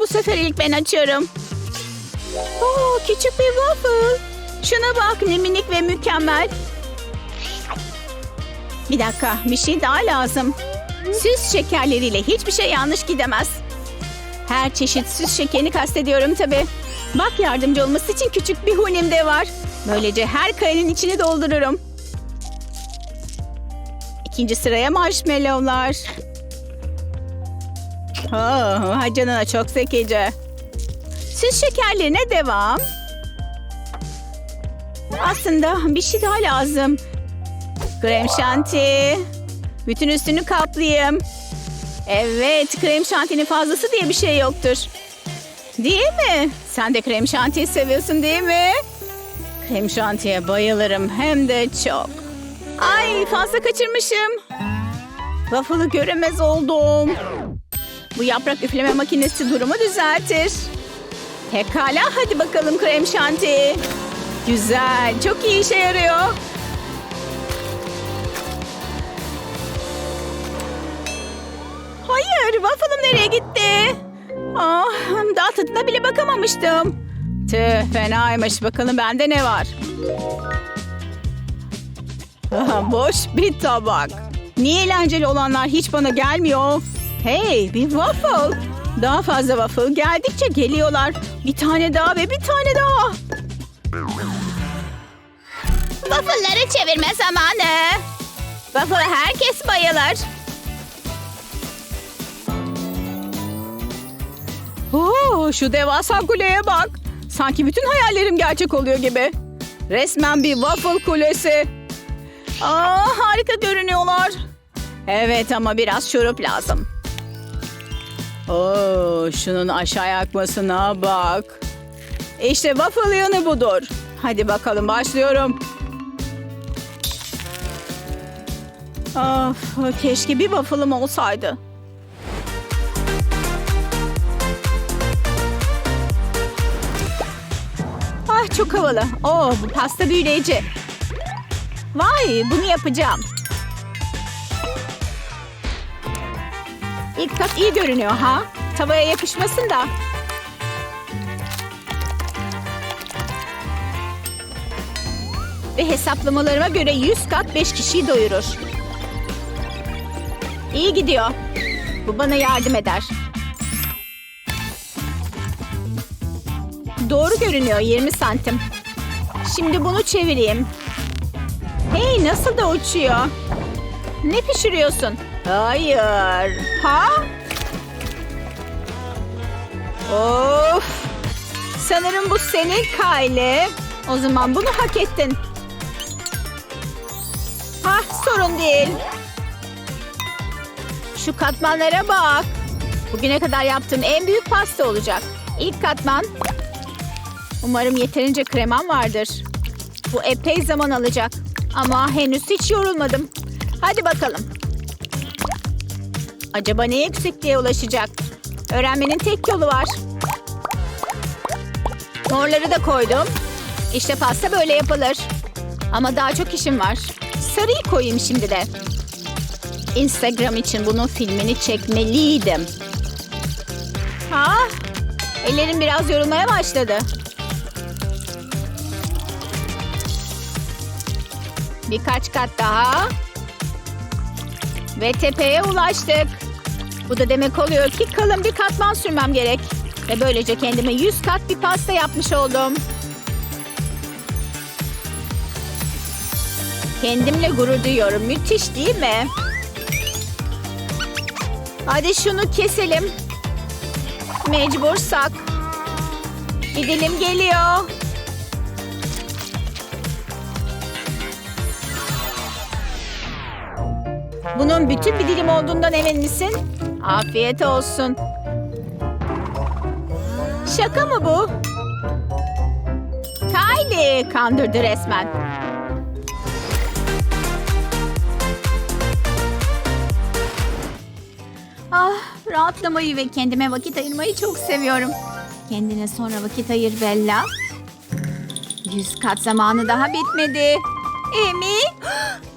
bu sefer ilk ben açıyorum. Oo, küçük bir waffle. Şuna bak ne minik ve mükemmel. Bir dakika bir şey daha lazım. Süs şekerleriyle hiçbir şey yanlış gidemez. Her çeşit süs şekerini kastediyorum tabii. Bak yardımcı olması için küçük bir hunim de var. Böylece her karenin içini doldururum. İkinci sıraya marshmallowlar. Oh, hay çok zekice. Süs şekerlerine devam. Aslında bir şey daha lazım. Krem şanti. Bütün üstünü kaplayayım. Evet, krem şantinin fazlası diye bir şey yoktur. Değil mi? Sen de krem şantiyi seviyorsun değil mi? Krem şantiye bayılırım hem de çok. Ay fazla kaçırmışım. Waffle'ı göremez oldum. Bu yaprak üfleme makinesi durumu düzeltir. Pekala hadi bakalım krem şanti. Güzel, çok iyi işe yarıyor. Hayır, waffle'ım nereye gitti? Ah, daha tadına bile bakamamıştım. Tüh, fenaymış. Bakalım bende ne var? Aha, boş bir tabak. Niye eğlenceli olanlar hiç bana gelmiyor? Hey, bir waffle. Daha fazla waffle geldikçe geliyorlar. Bir tane daha ve bir tane daha. Waffle'ları çevirme zamanı. Waffle'a herkes bayılır. Oo, şu devasa kuleye bak. Sanki bütün hayallerim gerçek oluyor gibi. Resmen bir waffle kulesi. Aa, harika görünüyorlar. Evet ama biraz şurup lazım. Oo, şunun aşağıya akmasına bak. İşte waffle yanı budur. Hadi bakalım başlıyorum. Of, keşke bir waffle'ım olsaydı. Ah çok havalı. Oo bu pasta büyüleyici. Vay bunu yapacağım. İlk kat iyi görünüyor ha. Tavaya yapışmasın da. Ve hesaplamalarıma göre 100 kat 5 kişiyi doyurur. İyi gidiyor. Bu bana yardım eder. Doğru görünüyor 20 santim. Şimdi bunu çevireyim. Hey nasıl da uçuyor. Ne pişiriyorsun? Hayır. Ha? Of. Sanırım bu senin Kylie. O zaman bunu hak ettin. Ha sorun değil. Şu katmanlara bak. Bugüne kadar yaptığım en büyük pasta olacak. İlk katman Umarım yeterince kremam vardır. Bu epey zaman alacak. Ama henüz hiç yorulmadım. Hadi bakalım. Acaba ne yüksekliğe ulaşacak? Öğrenmenin tek yolu var. Morları da koydum. İşte pasta böyle yapılır. Ama daha çok işim var. Sarıyı koyayım şimdi de. Instagram için bunun filmini çekmeliydim. Ha? Ellerim biraz yorulmaya başladı. Birkaç kat daha. Ve tepeye ulaştık. Bu da demek oluyor ki kalın bir katman sürmem gerek. Ve böylece kendime 100 kat bir pasta yapmış oldum. Kendimle gurur duyuyorum. Müthiş değil mi? Hadi şunu keselim. Mecbursak. Bir dilim geliyor. Bunun bütün bir dilim olduğundan emin misin? Afiyet olsun. Şaka mı bu? Kylie kandırdı resmen. Ah, rahatlamayı ve kendime vakit ayırmayı çok seviyorum. Kendine sonra vakit ayır Bella. Yüz kat zamanı daha bitmedi. Emi.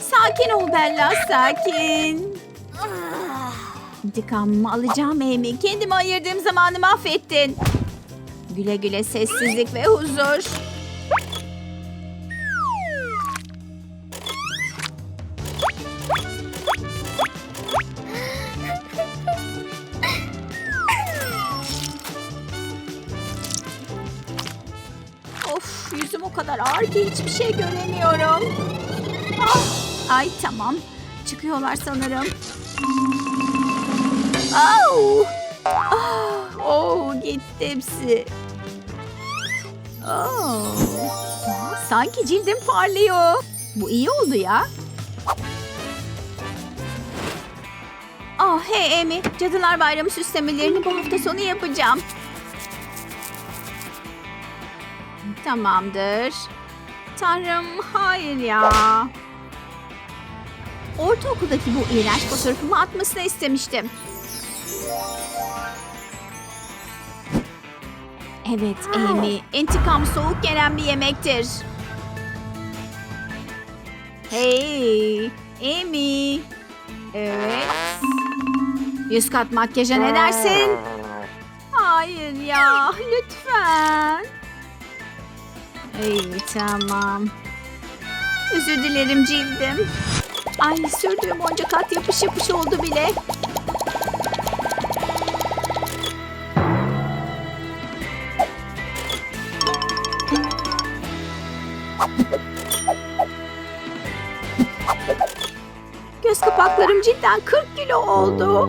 Sakin ol Bella, sakin. İntikamımı alacağım Amy. Kendimi ayırdığım zamanı mahvettin. Güle güle sessizlik ve huzur. Of yüzüm o kadar ağır ki hiçbir şey göremiyorum. Ah, ay tamam. Çıkıyorlar sanırım. Au! Ah, oh, gitti hepsi. Oh. Sanki cildim parlıyor. Bu iyi oldu ya. Ah hey Amy, Cadılar Bayramı süslemelerini bu hafta sonu yapacağım. Tamamdır. Tanrım hayır ya. Ortaokuldaki bu iğrenç fotoğrafımı atmasını istemiştim. Evet Amy, intikam soğuk gelen bir yemektir. Hey, Amy. Evet. Yüz kat makyaja ne dersin? Hayır ya, lütfen. İyi tamam. Özür dilerim cildim. Ay sürdüğüm onca kat yapış yapış oldu bile. Göz kapaklarım cidden 40 kilo oldu.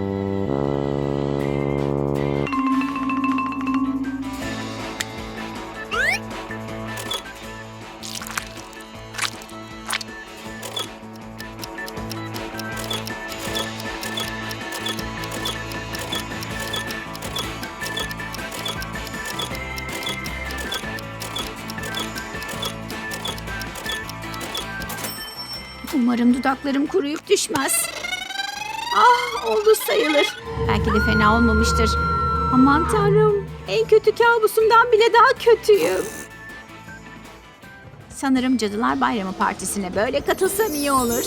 Umarım dudaklarım kuruyup düşmez. Ah oldu sayılır. Belki de fena olmamıştır. Aman tanrım. En kötü kabusumdan bile daha kötüyüm. Sanırım Cadılar Bayramı Partisi'ne böyle katılsam iyi olur.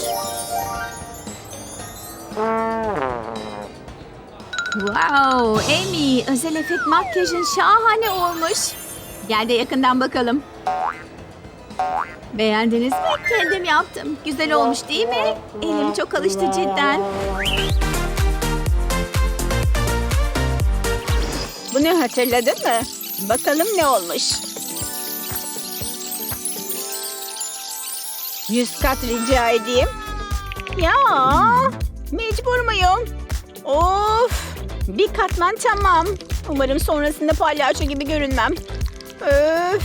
Wow, Amy, özel efekt makyajın şahane olmuş. Gel de yakından bakalım. Beğendiniz mi? Kendim yaptım. Güzel olmuş değil mi? Elim çok alıştı cidden. Bunu hatırladın mı? Bakalım ne olmuş. Yüz kat rica edeyim. Ya mecbur muyum? Of bir katman tamam. Umarım sonrasında palyaço gibi görünmem. Öf.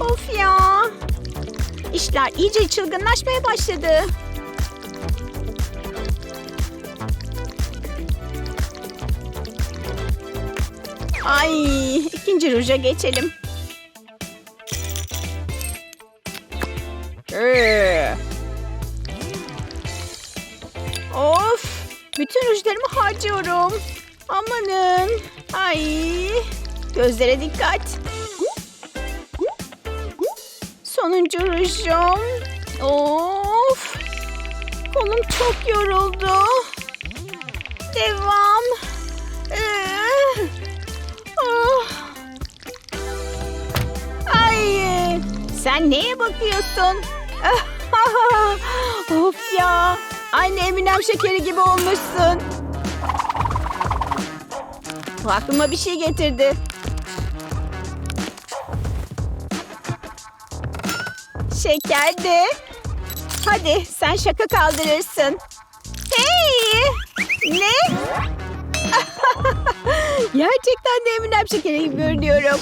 Of ya. İşler iyice çılgınlaşmaya başladı. Ay, ikinci ruja geçelim. Of, bütün rujlarımı harcıyorum. Amanın. Ay, gözlere dikkat. Sonuncu rujum. Of. Kolum çok yoruldu. Devam. Ee, oh. Ay. Sen neye bakıyorsun? of ya. Anne Eminem şekeri gibi olmuşsun. Aklıma bir şey getirdi. Şekerdi. Hadi sen şaka kaldırırsın. Hey! Ne? Gerçekten de Eminem şekeri gibi görünüyorum.